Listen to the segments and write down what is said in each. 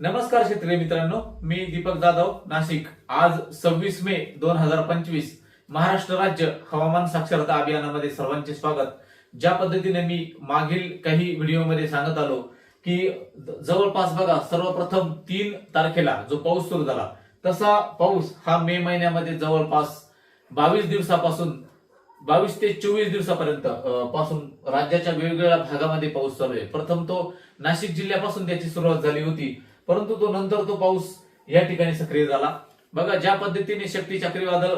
नमस्कार शेतकरी मित्रांनो मी दीपक जाधव नाशिक. आज सव्वीस मे दोन हजार पंचवीस महाराष्ट्र राज्य हवामान साक्षरता अभियानामध्ये सर्वांचे स्वागत. ज्या पद्धतीने मी मागील काही व्हिडिओमध्ये सांगत आलो की जवळपास बघा सर्वप्रथम तीन तारखेला जो पाऊस सुरू झाला तसा पाऊस हा मे महिन्यामध्ये जवळपास बावीस दिवसापासून बावीस ते चोवीस दिवसापर्यंत पासून राज्याच्या वेगवेगळ्या भागामध्ये पाऊस चालू आहे. प्रथम तो नाशिक जिल्ह्यापासून त्याची सुरुवात झाली होती. परंतु तो नंतर तो पाऊस या ठिकाणी सक्रिय झाला. बघा ज्या पद्धतीने शक्ती चक्रीवादळ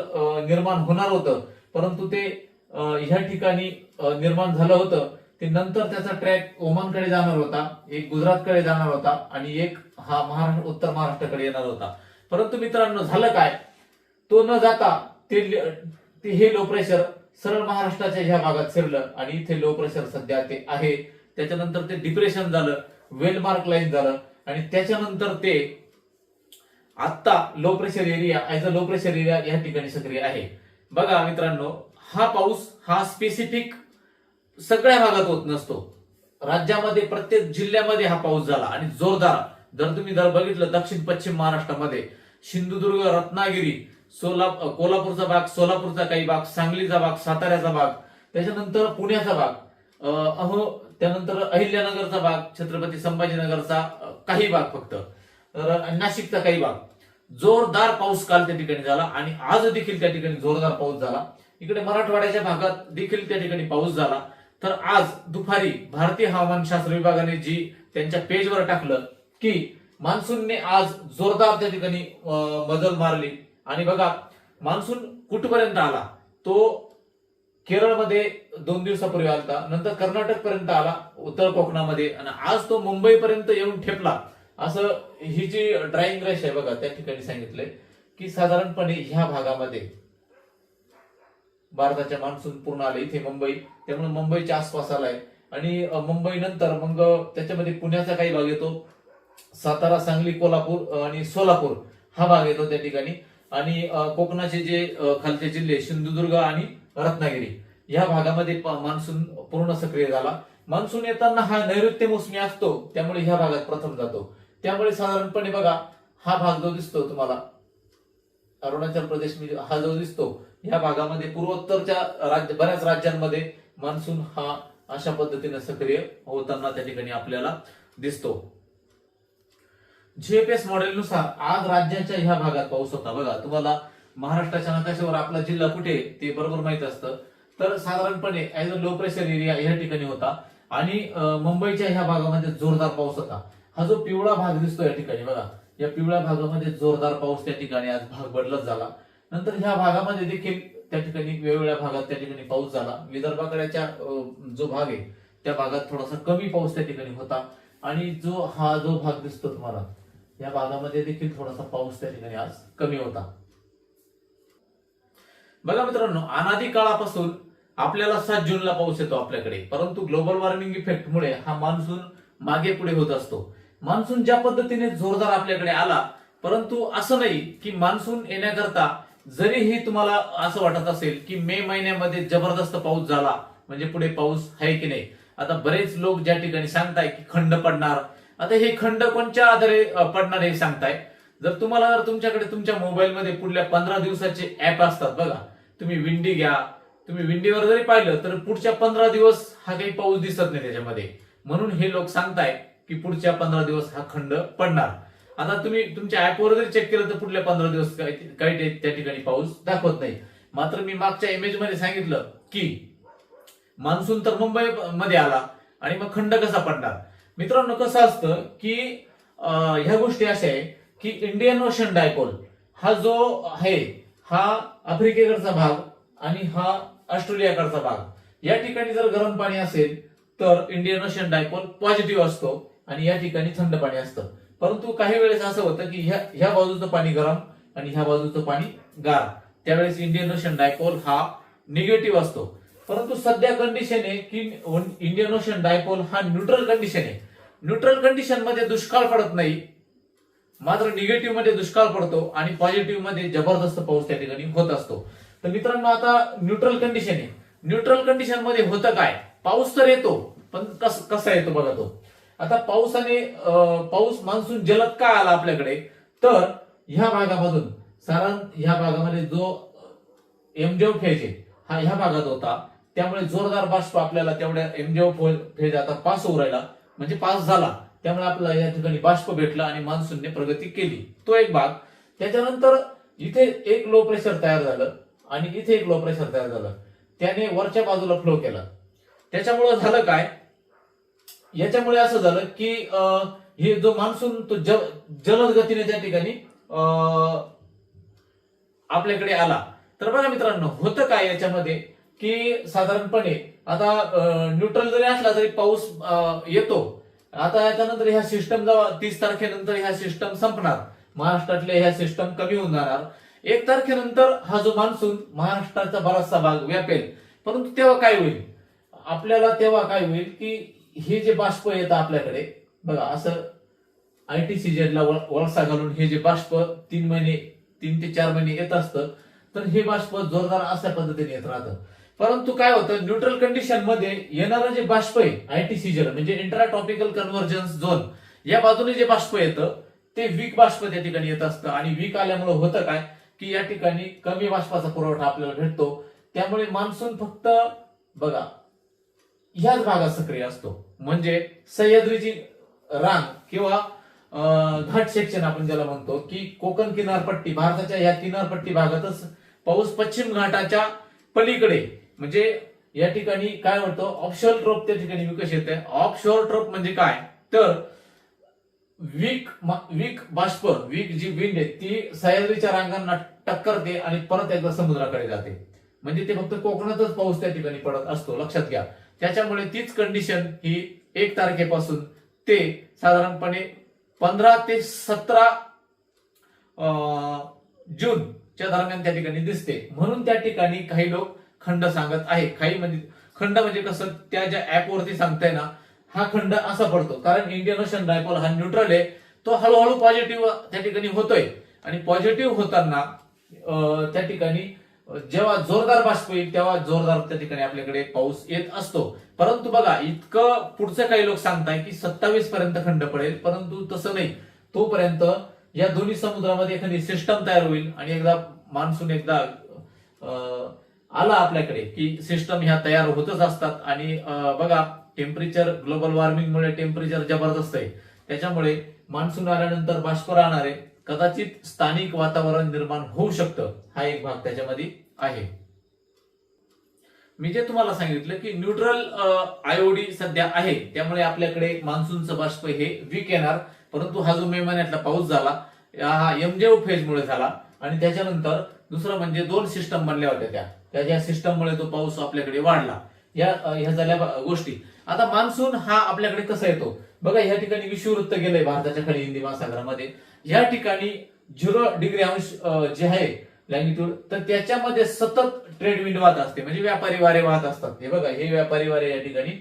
निर्माण होणार होतं परंतु ते ह्या ठिकाणी निर्माण झालं होतं ते नंतर त्याचा ट्रॅक ओमानकडे जाणार होता एक गुजरातकडे जाणार होता आणि एक हा महाराष्ट्र उत्तर महाराष्ट्राकडे येणार होता. परंतु मित्रांनो झालं काय? तो न जाता ते ते हे लो प्रेशर सरळ महाराष्ट्राच्या ह्या भागात शिरलं आणि इथे लो प्रेशर सध्या ते आहे. त्याच्यानंतर ते डिप्रेशन झालं वेलमार्क लाईन झालं. आणि त्याच्यानंतर ते आत्ता low pressure area as a low pressure area या ठिकाणी सक्रिय आहे. बघा मित्रांनो हा पाऊस हा स्पेसिफिक सगळ्या भागात होत नसतो. राज्यामध्ये प्रत्येक जिल्ह्यामध्ये हा पाऊस झाला आणि जोरदार. जर तुम्ही जर बघितलं दक्षिण पश्चिम महाराष्ट्रामध्ये सिंधुदुर्ग रत्नागिरी सोला कोल्हापूरचा भाग सोलापूरचा काही भाग सांगलीचा भाग साताऱ्याचा भाग त्याच्यानंतर पुण्याचा भाग अहो त्यानंतर अहिल्यानगरचा भाग छत्रपती संभाजीनगरचा काही भाग फक्त. तर नाशिकचा काही भाग. जोरदार पाऊस काल त्या ठिकाणी झाला आणि आज देखील त्या ठिकाणी जोरदार पाऊस झाला. इकडे मराठवाड्याच्या भागात देखील त्या ठिकाणी पाऊस झाला. तर आज दुपारी भारतीय हवामानशास्त्र विभागाने जी त्यांच्या पेजवर टाकलं की मान्सूनने आज जोरदार त्या ठिकाणी बदल मजल मारली. आणि बघा मान्सून कुठपर्यंत आला? तो केरळमध्ये दोन दिवसापूर्वी आलता नंतर कर्नाटक पर्यंत आला उत्तर कोकणामध्ये आणि आज तो मुंबईपर्यंत येऊन ठेपला. असं ही जी ड्राईंग रेश आहे बघा त्या ठिकाणी सांगितलंय की साधारणपणे ह्या भागामध्ये भारताच्या मान्सून पूर्ण आले इथे मुंबई त्यामुळे मुंबईच्या आसपास आलाय. आणि मुंबई नंतर मग त्याच्यामध्ये पुण्याचा काही भाग येतो. सातारा सांगली कोल्हापूर आणि सोलापूर हा भाग येतो त्या ठिकाणी. आणि कोकणाचे जे खालचे जिल्हे सिंधुदुर्ग आणि रत्नागिरी. या भागामध्ये मान्सून पूर्ण सक्रिय झाला. मान्सून येताना हा नैऋत्य मोसमी असतो त्यामुळे ह्या भागात प्रथम जातो. त्यामुळे साधारणपणे बघा हा भाग जो दिसतो तुम्हाला अरुणाचल प्रदेश हा जो दिसतो या भागामध्ये पूर्वोत्तरच्या राज्य बऱ्याच राज्यांमध्ये मान्सून हा अशा पद्धतीने सक्रिय होताना त्या ठिकाणी आपल्याला दिसतो. जीएपीएस मॉडेलनुसार आज राज्याच्या ह्या भागात पाऊस होता. बघा तुम्हाला महाराष्ट्राच्या नकाशावर आपला जिल्हा कुठे आहे ते बरोबर माहीत असतं. तर साधारणपणे as a low pressure area या ठिकाणी होता. आणि मुंबईच्या ह्या भागामध्ये जोरदार पाऊस होता. हा जो पिवळा भाग दिसतो या ठिकाणी बघा. या पिवळ्या भागामध्ये जोरदार पाऊस त्या ठिकाणी आज भाग बदलत झाला. नंतर ह्या भागामध्ये देखील त्या ठिकाणी वेगवेगळ्या भागात त्या ठिकाणी पाऊस झाला. विदर्भाकड्याच्या जो भाग आहे त्या भागात थोडासा कमी पाऊस त्या ठिकाणी होता. आणि जो हा जो भाग दिसतो तुम्हाला या भागामध्ये देखील थोडासा पाऊस त्या ठिकाणी आज कमी होता. बघा मित्रांनो अनादी काळापासून आपल्याला सात जूनला पाऊस येतो आपल्याकडे. परंतु ग्लोबल वॉर्मिंग इफेक्टमुळे हा मान्सून मागे पुढे होत असतो. मान्सून ज्या पद्धतीने जोरदार आपल्याकडे आला परंतु असं नाही की मान्सून येण्याकरता जरीही तुम्हाला असं वाटत असेल की मे महिन्यामध्ये जबरदस्त पाऊस झाला म्हणजे पुढे पाऊस आहे की नाही. आता बरेच लोक ज्या ठिकाणी सांगताय की खंड पडणार आता हे खंड कोणत्या आधारे पडणार हे सांगताय? जर तुम्हाला जर तुमच्याकडे तुमच्या मोबाईलमध्ये पुढल्या पंधरा दिवसाचे ऍप असतात बघा. तुम्ही विंडी घ्या. तुम्ही विंडीवर जरी पाहिलं तर पुढच्या पंधरा दिवस हा काही पाऊस दिसत नाही त्याच्यामध्ये. म्हणून हे लोक सांगताय की पुढच्या पंधरा दिवस हा खंड पडणार. आता तुम्ही तुमच्या ऍपवर जरी चेक केलं तर पुढल्या पंधरा दिवस काही त्या ठिकाणी पाऊस दाखवत नाही. मात्र मी मागच्या इमेजमध्ये सांगितलं की मान्सून तर मुंबई मध्ये आला आणि मग खंड कसा पडणार? मित्रांनो कसं असतं की ह्या गोष्टी अशा आहे की इंडियन ओशन डायपोल हा जो आहे हा आफ्रिकेकडचा भाग आणि हा ऑस्ट्रेलियाकडचा भाग. या ठिकाणी जर गरम पाणी असेल तर इंडियन ओशन डायपोल पॉझिटिव्ह असतो आणि या ठिकाणी थंड पाणी असतं. परंतु काही वेळेस असं होतं की ह्या ह्या बाजूचं पाणी गरम आणि ह्या बाजूचं पाणी गार. त्यावेळेस इंडियन ओशन डायपोल हा निगेटिव्ह असतो. परंतु सध्या कंडिशन आहे की इंडियन ओशन डायपोल हा न्यूट्रल कंडिशन आहे. न्यूट्रल कंडिशनमध्ये दुष्काळ पडत नाही. मात्र निगेटिव्हमध्ये दुष्काळ पडतो आणि पॉझिटिव्हमध्ये जबरदस्त पाऊस त्या ठिकाणी होत असतो. तर मित्रांनो आता न्यूट्रल कंडिशन आहे. न्यूट्रल कंडिशनमध्ये होतं काय? पाऊस तर येतो पण कस कसा येतो बघा तो? आता पावसाने पाऊस मान्सून जलद का आला आपल्याकडे? तर ह्या भागामधून साधारण ह्या भागामध्ये जो एमजेव फेज आहे हा ह्या भागात होता. त्यामुळे जोरदार बाष्प आपल्याला तेवढ्या एमजेव फेज आता पास होऊ राहिला. म्हणजे पास झाला. त्यामुळे आपल्याला या ठिकाणी बाष्प भेटला आणि मान्सूनने प्रगती केली. तो एक भाग. त्याच्यानंतर इथे एक लो प्रेशर तयार झालं आणि इथे एक लो प्रेशर तयार झालं. त्याने वरच्या बाजूला फ्लो केला. त्याच्यामुळं झालं काय? याच्यामुळे असं झालं की अं, हे जो मान्सून तो जल जलद गतीने त्या ठिकाणी आपल्याकडे आला. तर बघा मित्रांनो होतं काय याच्यामध्ये? की साधारणपणे आता न्यूट्रल जरी असला तरी पाऊस येतो. आता याच्यानंतर ह्या सिस्टम जवळ तीस तारखेनंतर ह्या सिस्टम संपणार. महाराष्ट्रातल्या ह्या सिस्टम कमी होऊन जाणार. एक तारखेनंतर हा जो मान्सून महाराष्ट्राचा बराचसा भाग व्यापेल. परंतु तेव्हा काय होईल? आपल्याला तेव्हा काय होईल की हे जे बाष्प येतं आपल्याकडे बघा असं आय टी सीजनला वळसा घालून हे जे बाष्प तीन महिने तीन ते चार महिने येत असतं तर हे बाष्प जोरदार अशा पद्धतीने येत राहतं. परंतु काय होतं न्यूट्रल कंडिशनमध्ये येणारं जे बाष्प आहे आयटी सीजन म्हणजे इंट्राटॉपिकल कन्व्हर्जन्स झोन या बाजूने जे बाष्प येतं ते वीक बाष्प त्या ठिकाणी येत असतं. आणि वीक आल्यामुळे होतं काय की या ठिकाणी कमी बाष्पाचा पुरवठा आपल्याला भेटतो. त्यामुळे मान्सून फक्त बघा ह्याच भागात सक्रिय असतो. म्हणजे सह्याद्रीची रांग किंवा घाट सेक्शन आपण ज्याला म्हणतो की कोकण किनारपट्टी भारताच्या या किनारपट्टी भागातच पाऊस पश्चिम घाटाच्या पलीकडे म्हणजे या ठिकाणी काय होतं ऑफशोर ट्रोप त्या ठिकाणी विकसित आहे ऑफशोर ट्रोप म्हणजे काय? तर वीक वीक बाष्प वीक जी विंड आहे ती सह्याद्रीच्या रांगांना टक्करते आणि परत एकदा समुद्राकडे जाते. म्हणजे ते फक्त कोकणातच पाऊस त्या ठिकाणी पडत असतो. लक्षात घ्या. त्याच्यामुळे तीच कंडिशन ही एक तारखेपासून ते साधारणपणे पंधरा ते सतरा जूनच्या दरम्यान त्या ठिकाणी दिसते. म्हणून त्या ठिकाणी काही लोक खंड सांगत आहे. काही म्हणजे खंड म्हणजे कसं त्या ज्या ऍपवरती सांगताय ना हा खंड असा पडतो. कारण इंडियन ओशन डायपॉल हा न्यूट्रल आहे. तो हळूहळू पॉझिटिव्ह त्या ठिकाणी होतोय. आणि पॉझिटिव्ह होताना त्या ठिकाणी जेव्हा जोरदार बाष्प येईल तेव्हा जोरदार त्या ठिकाणी आपल्याकडे पाऊस येत असतो. परंतु बघा इतकं पुढचं काही लोक सांगताय की सत्तावीस पर्यंत खंड पडेल परंतु तसं नाही. तोपर्यंत या दोन्ही समुद्रामध्ये एखादी सिस्टम तयार होईल आणि एकदा मान्सून एकदा आला आपल्याकडे की सिस्टम ह्या तयार होतच असतात. आणि बघा टेम्परेचर ग्लोबल वॉर्मिंगमुळे टेम्परेचर जबरदस्त आहे. त्याच्यामुळे मान्सून आल्यानंतर बाष्प राहणारे कदाचित स्थानिक वातावरण निर्माण होऊ शकतं. हा एक भाग त्याच्यामध्ये आहे. मी जे तुम्हाला सांगितलं की न्यूट्रल आयओडी सध्या आहे. त्यामुळे आपल्याकडे मान्सूनचं बाष्प हे वीक येणार. परंतु हा जो मे महिन्यातला पाऊस झाला हा एमजेओ फेजमुळे झाला आणि त्याच्यानंतर दुसरं म्हणजे दोन सिस्टम बनल्या होत्या त्या. त्याच्या सिस्टममुळे तो पाऊस आपल्याकडे वाढला. या ह्या झाल्या गोष्टी. आता मान्सून हा आपल्याकडे कसा येतो? बघा या ठिकाणी विषुववृत्त गेलंय भारताच्या खाली हिंदी महासागरामध्ये. या ठिकाणी झिरो डिग्री अंश जे आहे लँगिट्यूड तर त्याच्यामध्ये सतत ट्रेड विंड वाहत असते. म्हणजे व्यापारी वारे वाहत असतात. हे बघा हे व्यापारी वारे या ठिकाणी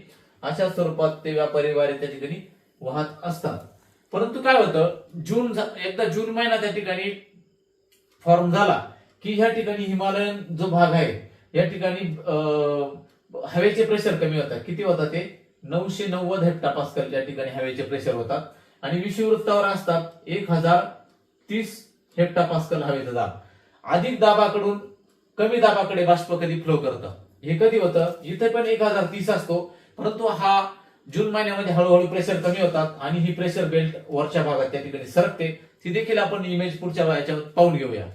अशा स्वरूपात ते व्यापारी वारे त्या ठिकाणी वाहत असतात. परंतु काय होतं? जून एकदा जून महिना त्या ठिकाणी फॉर्म झाला की ह्या ठिकाणी हिमालयन जो भाग आहे या ठिकाणी हवेचे प्रेशर कमी होतात. किती होतात ते? नऊशे नव्वद हेक्टापास्कल या ठिकाणी हवेचे प्रेशर होतात. आणि विषुववृत्तावर असतात एक हजार तीस हेक्टापास्कल हवेचा दाब. अधिक दाबाकडून कमी दाबाकडे बाष्प कधी फ्लो करतं? हे कधी होतं? इथे पण एक हजार तीस असतो. परंतु हा जून महिन्यामध्ये हळूहळू प्रेशर कमी होतात आणि ही प्रेशर बेल्ट वरच्या भागात त्या ठिकाणी सरकते. ती देखील आपण इमेज पुढच्या याच्यावर पाहून घेऊया.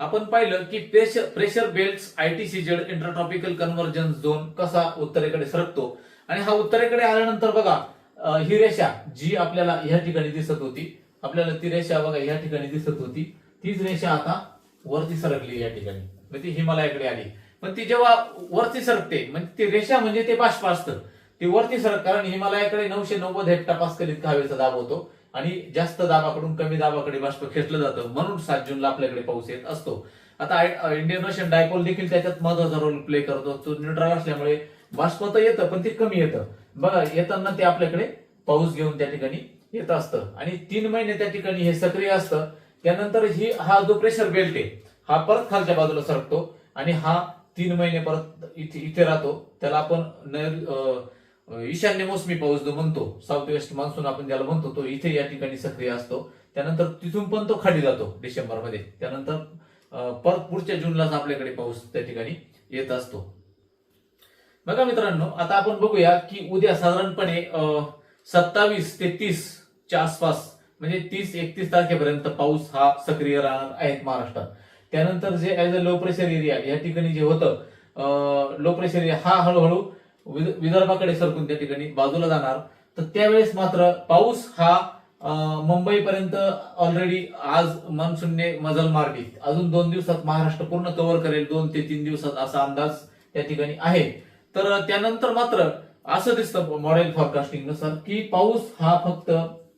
आपण पाहिलं की pressure pressure belt ITC Z intertropical convergence zone कसा उत्तरेकडे सरकतो. आणि हा उत्तरेकडे आल्यानंतर बघा ही रेषा जी आपल्याला ह्या ठिकाणी दिसत होती आपल्याला ती रेषा बघा ह्या ठिकाणी दिसत होती. तीच रेषा आता वरती सरकली या ठिकाणी. म्हणजे ती हिमालयाकडे आली. पण ती जेव्हा वरती सरकते म्हणजे ती रेषा म्हणजे ते बाष्प असतं. ती वरती सरक कारण हिमालयाकडे नऊशे नव्वद हेक्टापास्कल इतका हवेचा दाब होतो. आणि जास्त दाबाकडून कमी दाबाकडे बाष्प खेचलं जातं. म्हणून सात जूनला आपल्याकडे पाऊस येत असतो. आता इंडियन ओशन डायपोल देखील त्याच्यात महत्त्वाचा रोल प्ले करतो तो न्यूट्रल असल्यामुळे बाष्प तर येतं पण ते कमी येतं. बघा येताना ते आपल्याकडे पाऊस घेऊन त्या ठिकाणी येत असतं. आणि तीन महिने त्या ठिकाणी हे सक्रिय असतं. त्यानंतर ही हा जो प्रेशर बेल्ट आहे हा परत खालच्या बाजूला सरकतो. आणि हा तीन महिने परत इथे इथे राहतो. त्याला आपण ईशान्य मोसमी पाऊस जो म्हणतो साऊथ वेस्ट मान्सून आपण ज्याला म्हणतो तो इथे या ठिकाणी सक्रिय असतो. त्यानंतर तिथून पण तो खाली जातो डिसेंबरमध्ये त्यानंतर परत पुढच्या जूनलाच आपल्याकडे पाऊस त्या ठिकाणी येत असतो. बघा मित्रांनो आता आपण बघूया की उद्या साधारणपणे सत्तावीस ते तीसच्या आसपास म्हणजे तीस एकतीस तारखेपर्यंत पाऊस हा सक्रिय राहणार आहे महाराष्ट्रात. त्यानंतर जे as a low pressure area या ठिकाणी जे होतं लो प्रेशर एरिया हा हळूहळू विदर्भाकडे सरकून त्या ठिकाणी बाजूला जाणार. तर त्यावेळेस मात्र पाऊस हा मुंबईपर्यंत ऑलरेडी आज मान्सूनने मजल मारली. अजून दोन दिवसात महाराष्ट्र पूर्ण कव्हर करेल दोन ते तीन दिवसात असा अंदाज त्या ठिकाणी आहे. तर त्यानंतर मात्र असं दिसतं मॉडेल फॉरकास्टिंगनुसार की पाऊस हा फक्त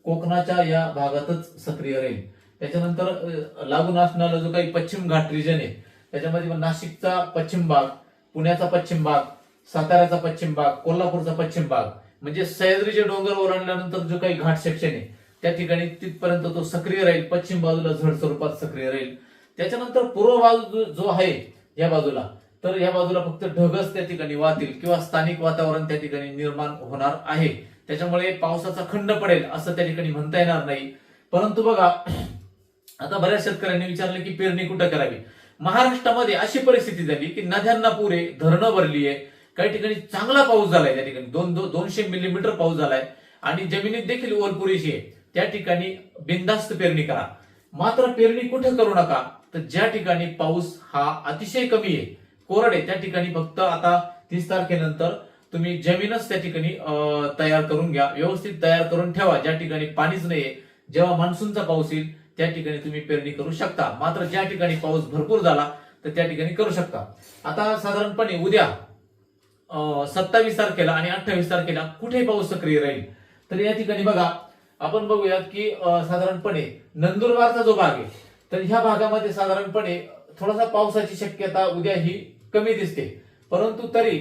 कोकणाच्या या भागातच सक्रिय राहील. त्याच्यानंतर लागून असणारा जो काही पश्चिम घाट रिजन आहे त्याच्यामध्ये नाशिकचा पश्चिम भाग पुण्याचा पश्चिम भाग साताऱ्याचा पश्चिम भाग कोल्हापूरचा पश्चिम भाग. म्हणजे सह्याद्रीचे डोंगर ओलांडल्यानंतर जो काही घाट सेक्शन आहे त्या ठिकाणी तिथपर्यंत तो सक्रिय राहील. पश्चिम बाजूला झड स्वरूपात सक्रिय राहील. त्याच्यानंतर पूर्व बाजू जो- आहे या बाजूला तर या बाजूला फक्त ढगच त्या ठिकाणी वाहतील किंवा स्थानिक वातावरण त्या ठिकाणी निर्माण होणार आहे. त्याच्यामुळे पावसाचा खंड पडेल असं त्या ठिकाणी म्हणता येणार नाही. परंतु बघा आता बऱ्याच शेतकऱ्यांनी विचारलं की पेरणी कुठं करावी? महाराष्ट्रामध्ये अशी परिस्थिती झाली की नद्यांना पुरे धरणं भरली आहे काही ठिकाणी चांगला पाऊस झालाय त्या ठिकाणी. दोन दो- दोनशे मिलीमीटर पाऊस झालाय. आणि जमिनीत देखील ओल पुरेशी आहे. त्या ठिकाणी बिनधास्त पेरणी करा. मात्र पेरणी कुठे करू नका? तर ज्या ठिकाणी पाऊस हा अतिशय कमी आहे कोरड आहे त्या ठिकाणी फक्त आता तीस तारखेनंतर तुम्ही जमीनच त्या ठिकाणी तयार करून घ्या. व्यवस्थित तयार करून ठेवा. ज्या ठिकाणी पाणीच नाहीये जेव्हा मान्सूनचा पाऊस येईल त्या ठिकाणी तुम्ही पेरणी करू शकता. मात्र ज्या ठिकाणी पाऊस भरपूर झाला तर त्या ठिकाणी करू शकता. आता साधारणपणे उद्या सत्तावीस तारखेला आणि अठ्ठावीस तारखेला कुठे पाऊस सक्रिय राहील. तर या ठिकाणी बघा आपण बघूयात की साधारणपणे नंदुरबारचा जो भाग आहे तर ह्या भागामध्ये साधारणपणे थोडासा पावसाची शक्यता उद्या ही कमी दिसते. परंतु तरी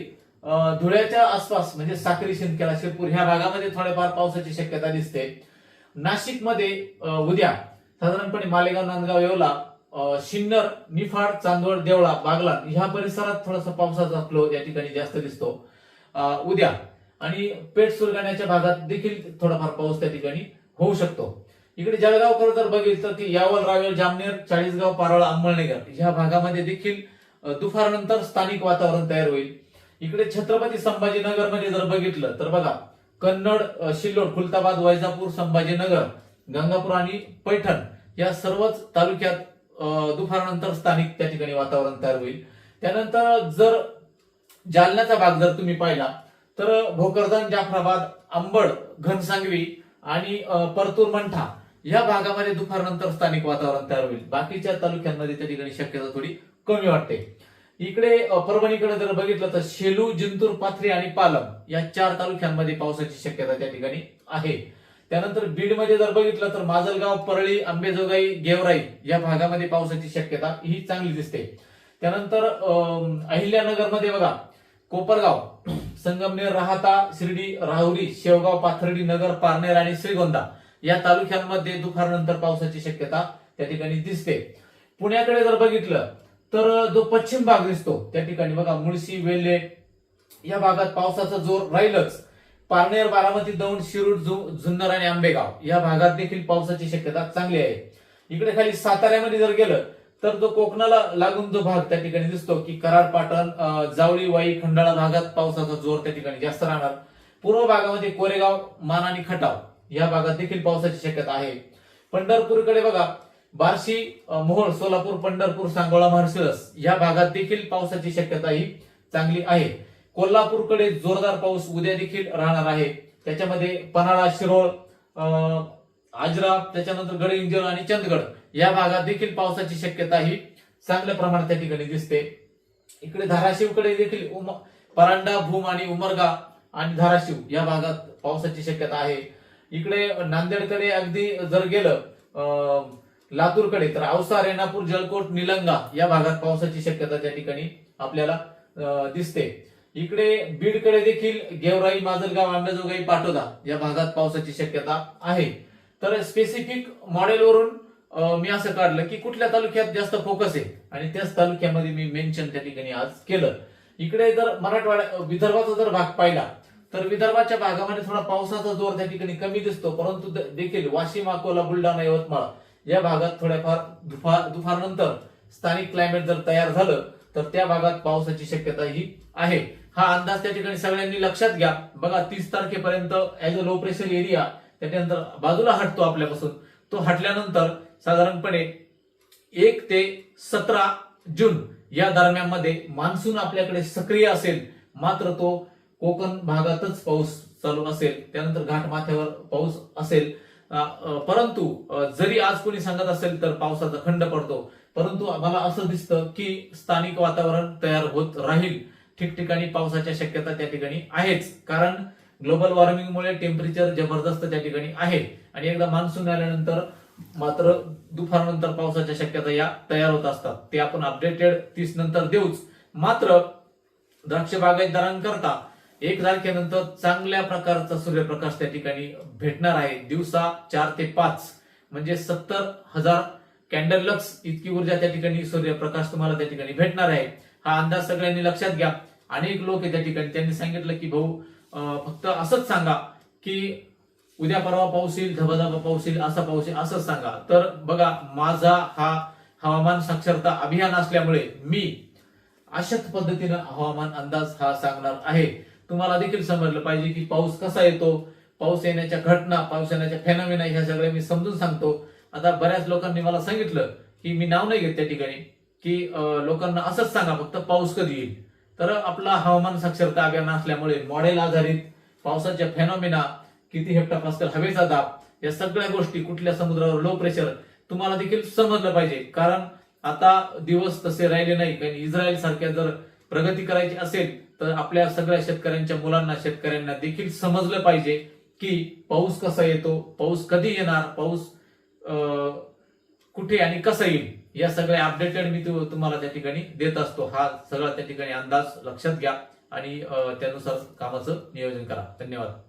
धुळ्याच्या आसपास म्हणजे साक्री शिंदखेडा शिरपूर ह्या भागामध्ये थोड्याफार पावसाची शक्यता दिसते. नाशिकमध्ये उद्या साधारणपणे मालेगाव नांदगाव येवला सिन्नर निफाड चांदवड देवळा बागलाण ह्या परिसरात थोडासा पावसाचा फ्लो या ठिकाणी जास्त दिसतो. उद्या आणि पेठ सुरगाण्याच्या भागात देखील थोडाफार पाऊस त्या ठिकाणी होऊ शकतो. इकडे जळगावकर जर बघितलं की यावल रावेल जामनेर चाळीसगाव पारोळा अंमळनेर ह्या भागामध्ये देखील दुपारनंतर स्थानिक वातावरण तयार होईल. इकडे छत्रपती संभाजीनगरमध्ये जर बघितलं तर बघा कन्नड शिल्लोड सिल्लोड खुलताबाद वैजापूर संभाजीनगर गंगापूर आणि पैठण या सर्वच तालुक्यात दुपारनंतर स्थानिक त्या ठिकाणी वातावरण तयार होईल. त्यानंतर जर जालन्याचा भाग जर तुम्ही पाहिला तर भोकरदन जाफराबाद अंबड घनसांगवी आणि परतूर मंठा या भागामध्ये दुपारनंतर स्थानिक वातावरण तयार होईल. बाकीच्या तालुक्यांमध्ये त्या ठिकाणी शक्यता थोडी कमी वाटते. इकडे परभणीकडे जर बघितलं तर शेलू जिंतूर पाथरी आणि पालम या चार तालुक्यांमध्ये पावसाची शक्यता त्या ठिकाणी आहे. त्यानंतर बीडमध्ये जर बघितलं तर माजलगाव परळी आंबेजोगाई गेवराई या भागामध्ये पावसाची शक्यता ही चांगली दिसते. त्यानंतर अं, अहिल्यानगरमध्ये बघा कोपरगाव संगमनेर राहता शिर्डी राहुरी शेवगाव पाथर्डी नगर पारनेर आणि श्रीगोंदा या तालुक्यांमध्ये दुपारनंतर पावसाची शक्यता त्या ठिकाणी दिसते. पुण्याकडे जर बघितलं तर जो पश्चिम भाग दिसतो त्या ठिकाणी बघा मुळशी वेल्हे या भागात पावसाचा जोर राहीलच. पारनेर बारामती दौंड शिरूर जुन्नर आणि आंबेगाव या भागात देखील पावसाची शक्यता चांगली आहे. इकडे खाली साताऱ्यामध्ये जर गेलं तर जो कोकणाला लागून जो भाग त्या ठिकाणी दिसतो की कराड पाटण जावळी वाई खंडाळा भागात पावसाचा जोर त्या ठिकाणी जास्त राहणार. पूर्व भागामध्ये कोरेगाव मान आणि खटाव या भागात देखील पावसाची शक्यता आहे. पंढरपूरकडे बघा बार्शी मोहोळ सोलापूर पंढरपूर सांगोळा मार्शिरस या भागात देखील पावसाची शक्यता ही चांगली आहे. कोल्हापूरकडे जोरदार पाऊस उद्या देखील राहणार आहे. त्याच्यामध्ये पन्हाळा शिरोळ आजरा त्याच्यानंतर गडहिंग्लज आणि चंदगड या भागात देखील पावसाची शक्यता ही चांगल्या प्रमाणात त्या ठिकाणी दिसते. इकडे धाराशिवकडे देखील उम परांडा भूम आणि उमरगा आणि धाराशिव या भागात पावसाची शक्यता आहे. इकडे नांदेडकडे अगदी जर गेलं अं, लातूरकडे तर औसा रेणापूर जळकोट निलंगा या भागात पावसाची शक्यता त्या ठिकाणी आपल्याला दिसते. इकडे बीडकडे देखील गेवराई माजलगाव आंबेजोगाई पाटोदा या भागात पावसाची शक्यता आहे. तर स्पेसिफिक मॉडेलवरून मी असं काढलं की कुठल्या तालुक्यात जास्त फोकस आहे? आणि त्याच तालुक्यामध्ये मी मेन्शन त्या ठिकाणी आज केलं. इकडे जर मराठवाड्या विदर्भाचा जर भाग पाहिला तर विदर्भाच्या भागामध्ये थोडा पावसाचा जोर त्या ठिकाणी कमी दिसतो परंतु देखील वाशिम अकोला बुलढाणा यवतमाळ या भागात थोड्याफार दुपार दुपारनंतर स्थानिक क्लायमेट जर तयार झालं तर त्या भागात पावसाची शक्यता ही आहे. हा अंदाज त्या ठिकाणी सगळ्यांनी लक्षात घ्या. बघा तीस तारखेपर्यंत as a low pressure area त्याच्यानंतर बाजूला हटतो आपल्यापासून. तो हटल्यानंतर साधारणपणे एक ते सतरा जून या दरम्यानमध्ये मान्सून आपल्याकडे सक्रिय असेल. मात्र तो कोकण भागातच पाऊस चालू असेल त्यानंतर घाटमाथ्यावर पाऊस असेल. परंतु जरी आज कोणी सांगत असेल तर पावसाचा खंड पडतो. परंतु मला असं दिसतं की स्थानिक वातावरण तयार होत राहील. ठिकठिकाणी पावसाच्या शक्यता त्या ठिकाणी आहेच. कारण ग्लोबल वॉर्मिंगमुळे टेम्परेचर जबरदस्त त्या ठिकाणी आहे. आणि एकदा मान्सून आल्यानंतर मात्र दुपारनंतर पावसाच्या शक्यता या तयार होत असतात. ते आपण अपडेटेड तीस नंतर देऊच. मात्र द्राक्ष बागायतदारांकरता एक तारखेनंतर चांगल्या प्रकारचा सूर्यप्रकाश त्या ठिकाणी भेटणार आहे. दिवसा चार ते पाच. म्हणजे सत्तर हजार कॅन्डल लक्स इतकी ऊर्जा त्या ठिकाणी सूर्यप्रकाश तुम्हाला त्या ठिकाणी भेटणार आहे. हा अंदाज सगळ्यांनी लक्षात घ्या. अनेक लोक त्या ठिकाणी. त्यांनी सांगितलं की भाऊ फक्त असंच सांगा की उद्या परवा पाऊस येईल धबाधबा पाऊस येईल असा पाऊस येईल असंच सांगा. तर बघा माझा हा हवामान साक्षरता अभियान असल्यामुळे मी अशाच पद्धतीनं हवामान अंदाज हा सांगणार आहे. तुम्हाला देखील समजलं पाहिजे की पाऊस कसा येतो. पाऊस येण्याच्या घटना पाऊस येण्याच्या फेनॉमिना ह्या सगळ्या मी समजून सांगतो. आता बऱ्याच लोकांनी मला सांगितलं की मी नाव नाही घेत त्या ठिकाणी की लोकांना असंच सांगा फक्त पाऊस कधी येईल. तर आपला हवामान साक्षरता अभियान असल्यामुळे मॉडेल आधारित पावसाच्या फेनॉमिना किती हेक्टोपास्कल हवेचा दाब या सगळ्या गोष्टी कुठल्या समुद्रावर लो प्रेशर तुम्हाला देखील समजलं पाहिजे. कारण आता दिवस तसे राहिले नाही. कारण इस्रायल सारख्या जर प्रगती करायची असेल तर आपल्या सगळ्या शेतकऱ्यांच्या मुलांना शेतकऱ्यांना देखील समजलं पाहिजे की पाऊस कसा येतो पाऊस कधी येणार पाऊस कुठे आणि कसा येईल. या सगळ्या अपडेटेड मी तुम्हाला त्या ठिकाणी देत असतो. हा सगळा त्या ठिकाणी अंदाज लक्षात घ्या आणि त्यानुसार कामाचं नियोजन करा. धन्यवाद.